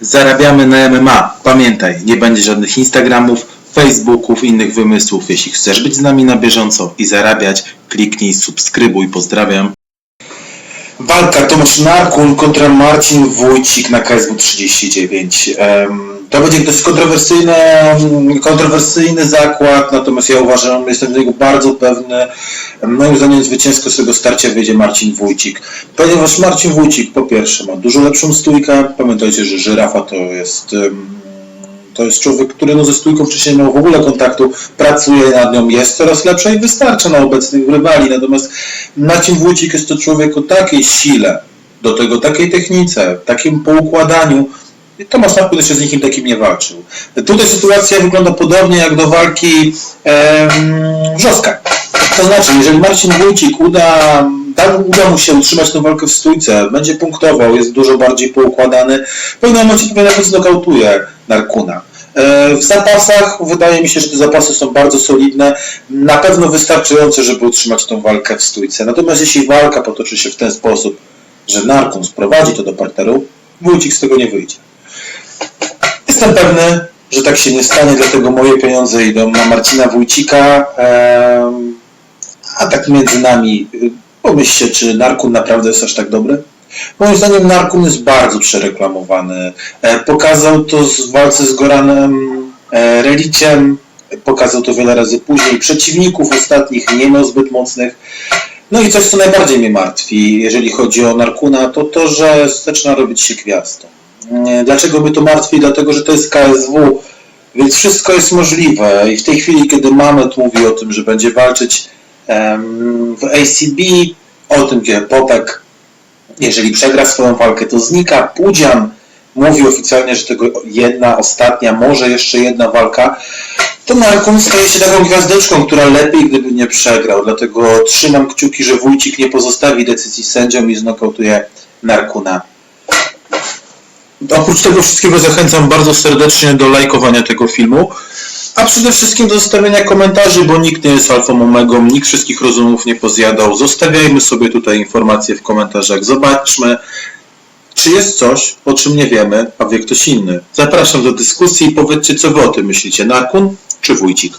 Zarabiamy na MMA. Pamiętaj, nie będzie żadnych Instagramów, Facebooków, innych wymysłów. Jeśli chcesz być z nami na bieżąco i zarabiać, kliknij subskrybuj. Pozdrawiam. Walka Tomasz Narkun kontra Marcin Wójcik na KSW 39. Em, To będzie dość kontrowersyjny, kontrowersyjny zakład, natomiast ja uważam, jestem tego bardzo pewny. Moim zdaniem zwycięsko z tego starcia wyjdzie Marcin Wójcik. Ponieważ Marcin Wójcik po pierwsze ma dużo lepszą stójkę. Pamiętajcie, że żyrafa to jest to jest człowiek, który no ze stójką wcześniej nie miał w ogóle kontaktu, pracuje nad nią, jest coraz lepsza i wystarcza na obecnych rywali. Natomiast Marcin Wójcik jest to człowiek o takiej sile, do tego takiej technice, takim poukładaniu. Tomasz Narkun jeszcze z nikim takim nie walczył. Tutaj sytuacja wygląda podobnie jak do walki Wrzoska. To znaczy, jeżeli Marcin Wójcik uda, da, uda mu się utrzymać tę walkę w stójce, będzie punktował, jest dużo bardziej poukładany, w pewnym momencie pewnie nawet Narkuna. E, W zapasach wydaje mi się, że te zapasy są bardzo solidne, na pewno wystarczające, żeby utrzymać tą walkę w stójce. Natomiast jeśli walka potoczy się w ten sposób, że Narkun sprowadzi to do parteru, Wójcik z tego nie wyjdzie. Jestem pewny, że tak się nie stanie, dlatego moje pieniądze idą na Marcina Wójcika. A tak między nami, y, pomyślcie, czy Narkun naprawdę jest aż tak dobry? Moim zdaniem Narkun jest bardzo przereklamowany. E, Pokazał to w walce z Goranem e, Reliciem, pokazał to wiele razy później. Przeciwników ostatnich nie miał zbyt mocnych. No i coś, co najbardziej mnie martwi, jeżeli chodzi o Narkuna, to to, że zaczyna robić się gwiazdą. Dlaczego mnie to martwi? Dlatego, że to jest KSW, więc wszystko jest możliwe. I w tej chwili, kiedy Mamet mówi o tym, że będzie walczyć w ACB, o tym, kiedy Popek, jeżeli przegra swoją walkę, to znika. Pudzian mówi oficjalnie, że tego jedna, ostatnia, może jeszcze jedna walka. To Markun staje się taką gwiazdeczką, która lepiej, gdyby nie przegrał. Dlatego trzymam kciuki, że Wójcik nie pozostawi decyzji sędziom i znokautuje Narkuna. Oprócz tego wszystkiego zachęcam bardzo serdecznie do lajkowania tego filmu, a przede wszystkim do zostawienia komentarzy, bo nikt nie jest alfą omegą, nikt wszystkich rozumów nie pozjadał. Zostawiajmy sobie tutaj informacje w komentarzach. Zobaczmy, czy jest coś, o czym nie wiemy, a wie ktoś inny. Zapraszam do dyskusji i powiedzcie, co wy o tym myślicie. Narkun czy Wójcik?